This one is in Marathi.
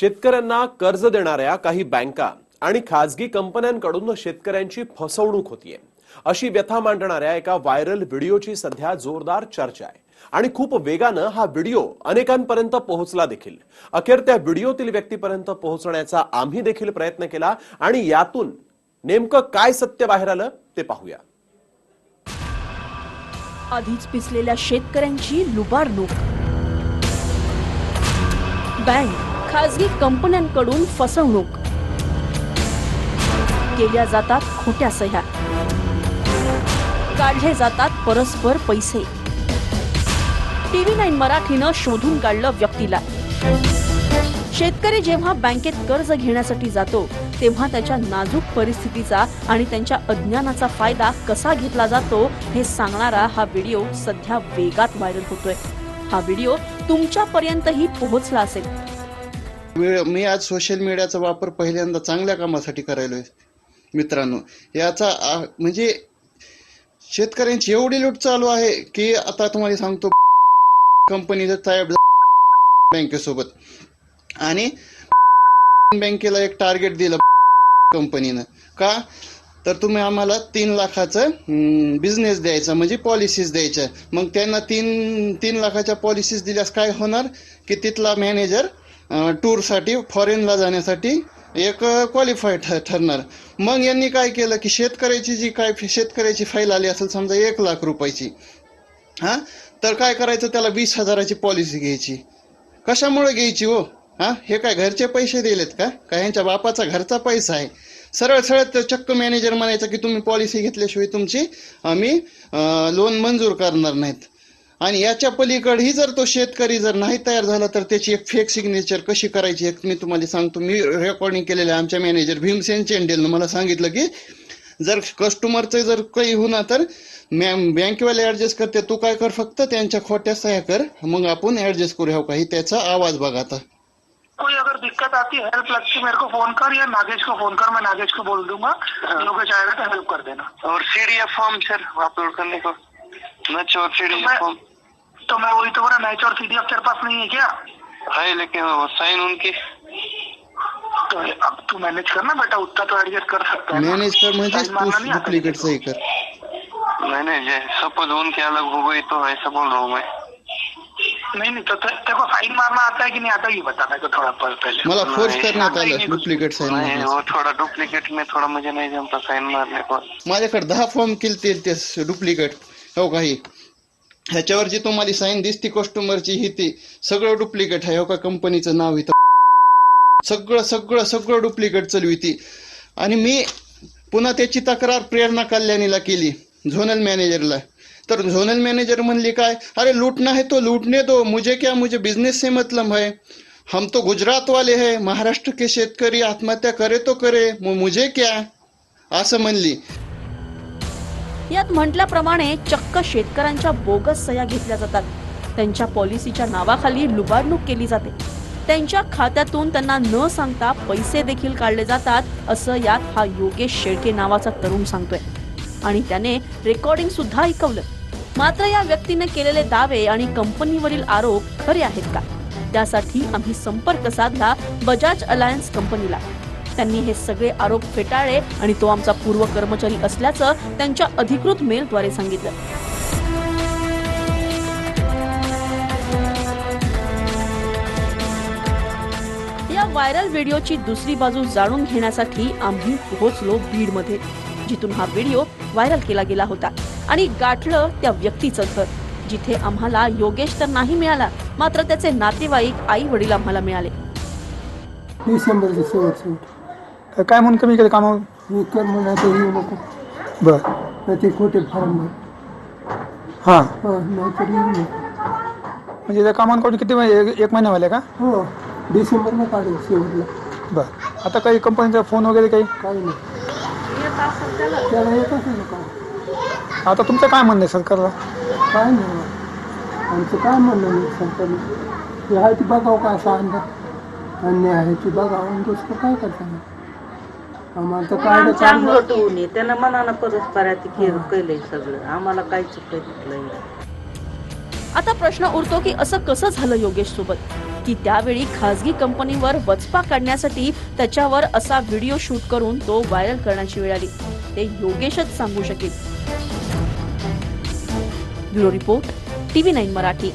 शेतकऱ्यांना कर्ज देणाऱ्या काही बँका आणि खाजगी कंपन्यांकडून शेतकऱ्यांची फसवणूक होतीये. अशी व्यथा मांडणाऱ्या एका व्हायरल व्हिडिओची सध्या जोरदार चर्चा आहे. आणि खूप वेगानं हा व्हिडिओ अनेकांपर्यंत पोहोचला देखील. अखेर त्या व्हिडिओतील व्यक्तीपर्यंत पोहोचण्याचा आम्ही देखील प्रयत्न केला आणि यातून नेमकं काय सत्य बाहेर आलं ते पाहूया. आधीच पिसलेल्या शेतकऱ्यांची लुबाडणूक. बँक खासगी कंपन्यांकडून फसवणूक. केल्या जातात खोट्या सह्या. काढले जातात परस्पर पैसे. टीव्ही नाईन मराठीनं शोधून काढलं व्यक्तीला. शेतकरी जेव्हा बँकेत कर्ज घेण्यासाठी जातो तेव्हा त्याच्या नाजूक परिस्थितीचा आणि त्यांच्या अज्ञानाचा फायदा कसा घेतला जातो हे सांगणारा हा व्हिडिओ सध्या वेगात व्हायरल होतोय. हा व्हिडिओ तुमच्यापर्यंतही पोहोचला असेल. मी मी आज सोशल मीडियाचा वापर पहिल्यांदा चांगल्या कामासाठी करायलोय मित्रांनो. याचा म्हणजे शेतकऱ्यांची एवढी लूट चालू आहे की आता तुम्हाला सांगतो कंपनीचा साहेब बँकेसोबत. आणि बँकेला एक टार्गेट दिलं कंपनीनं का? तर तुम्ही आम्हाला तीन लाखाचं बिझनेस द्यायचा म्हणजे पॉलिसीज द्यायच्या मग त्यांना तीन तीन लाखाच्या पॉलिसीज दिल्यास काय होणार? की तिथला मॅनेजर टूरसाठी फॉरेनला जाण्यासाठी एक क्वालिफाय ठरणार. मग यांनी काय केलं की शेतकऱ्याची जी काय शेतकऱ्याची फाईल आली असेल समजा एक लाख रुपयाची हां? तर काय करायचं? त्याला वीस हजाराची पॉलिसी घ्यायची. कशामुळे घ्यायची हो? हां? हे काय घरचे पैसे दिलेत का? काय ह्यांच्या बापाचा घरचा पैसा आहे? सरळ सरळ तर चक्क मॅनेजर म्हणायचं की तुम्ही पॉलिसी घेतल्याशिवाय तुमची आम्ही लोन मंजूर करणार नाहीत. आणि याच्या पलीकडेही जर तो शेतकरी जर नाही तयार झाला तर त्याची एक फेक सिग्नेचर कशी करायची एक मी तुम्हाला सांगतो. मी रेकॉर्डिंग केलेलं आहे आमच्या मॅनेजर भीमसेन चेंडेलनं. मला सांगितलं की जर कस्टमरचं जर काही होणार तर मॅम बँकेवाले ऍडजस्ट करते. तू काय कर फक्त त्यांच्या खोट्या सह्या कर. मग आपण ऍडजस्ट करू. ह्याव काही त्याचा आवाज बघा आता. कोई अगर दिक्कत आती है हेल्प लगती है मेरे को फोन कर या नागेश को फोन कर. मैं नागेश को बोल दूंगा. योगेश आएगा तो हेल्प कर देना. और सीडीएफ फॉर्म सर अपलोड करने को नच और मैं- तो मैं वही तो बोला मैच और सीडीएफ तेरे पास नहीं है क्या? है लेकिन वो साइन उनकी। तो अब तू मैनेज करना बेटा उतना तो एडजस्ट कर सकता है। मॅनेज कर आता डुप्लिकेट सही। कर। मैंने सपोज़ उनकी अलग हो गई तो ऐसा बोल रहा हूँ मैं। नहीं नहीं तो तेरे को साइन मारना आता है कि नहीं आता ये बता मेरे को थोड़ा पल- पहले। मला फोर्स आलं नाही, डुप्लिकेट साईन नहीं वो थोड़ा डुप्लीकेट में थोड़ा मुझे नहीं जमता साइन मारने को। माझ्याकडे दहा फॉर्म केलते ते डुप्लिकेट हो काही ह्याच्यावर जी तुम्हाला साईन दिसती कस्टमरची ही ती. सगळं डुप्लिकेट आहे हो का? कंपनीचं नाव इथं. सगळं सगळं सगळं डुप्लिकेट चालविती आणि मी पुन्हा त्याची तक्रार प्रेरणा कल्याणीला केली झोनल मॅनेजरला तर झोनल मॅनेजर म्हणली काय? अरे लूटना है तो लूटने दो मुझे क्या मुझे बिजनेस से मतलब है. हम तो गुजरात वाले है महाराष्ट्र के शेतकरी आत्महत्या करे तो करे. मग मुझे क्या? असं म्हणली. यात म्हटल्याप्रमाणे चक्क शेतकऱ्यांच्या बोगस सह्या घेतल्या जातात. त्यांच्या पॉलिसीच्या नावाखाली लुबाडणूक केली जाते. त्यांच्या खात्यातून त्यांना न सांगता पैसे देखील काढले जातात असं यात हा योगेश शेळके नावाचा तरुण सांगतोय. आणि त्याने रेकॉर्डिंग सुद्धा ऐकवलं. मात्र या व्यक्तीने केलेले दावे आणि कंपनीवरील आरोप खरे आहेत का? त्यासाठी आम्ही संपर्क साधला बजाज अलायन्स कंपनीला. त्यांनी हे सगळे आरोप फेटाळले आणि तो आमचा पूर्व कर्मचारी असल्याचं त्यांच्या अधिकृत मेलद्वारे सांगितलं. या व्हायरल व्हिडिओची दुसरी बाजू जाणून घेण्यासाठी आम्ही पोहोचलो बीडमध्ये जिथून हा व्हिडिओ व्हायरल केला गेला होता आणि गाठलं त्या व्यक्तीचं घर जिथे आम्हाला योगेश तर नाही मिळाला मात्र त्याचे नातेवाईक आई वडील आम्हाला मिळाले. शेवट काय म्हणून कमी केलं कामावर? हे कर म्हणायचं येऊ नको. बर. नाही ते खोटे फार्म हां. हो नाहीतर येऊ नको. म्हणजे त्या कामावर काढून किती महिने एक- एक महिना व्हायला का? हो डिसेंबरला काढेल शेवटला. बर. आता काही कंपनीचा फोन वगैरे काही? काही नाही. त्याला. येत असेल काय आता तुमचं काय म्हणणं आहे सरकारला? काय नाही आमचं काय म्हणणं नाही सरकारने ते आहे ती बघावं का असा अंदाज? अन्याय आहे ती बघावं आणि दुसरं काय करता मग त्यानं मनानं सगळं. आम्हाला आता प्रश्न उरतो की असं कसं झालं योगेश सोबत? की त्यावेळी खासगी कंपनीवर वचपा काढण्यासाठी त्याच्यावर असा व्हिडिओ शूट करून तो व्हायरल करण्याची वेळ आली. ते योगेशच सांगू शकेल. Bureau report TV nine Marathi.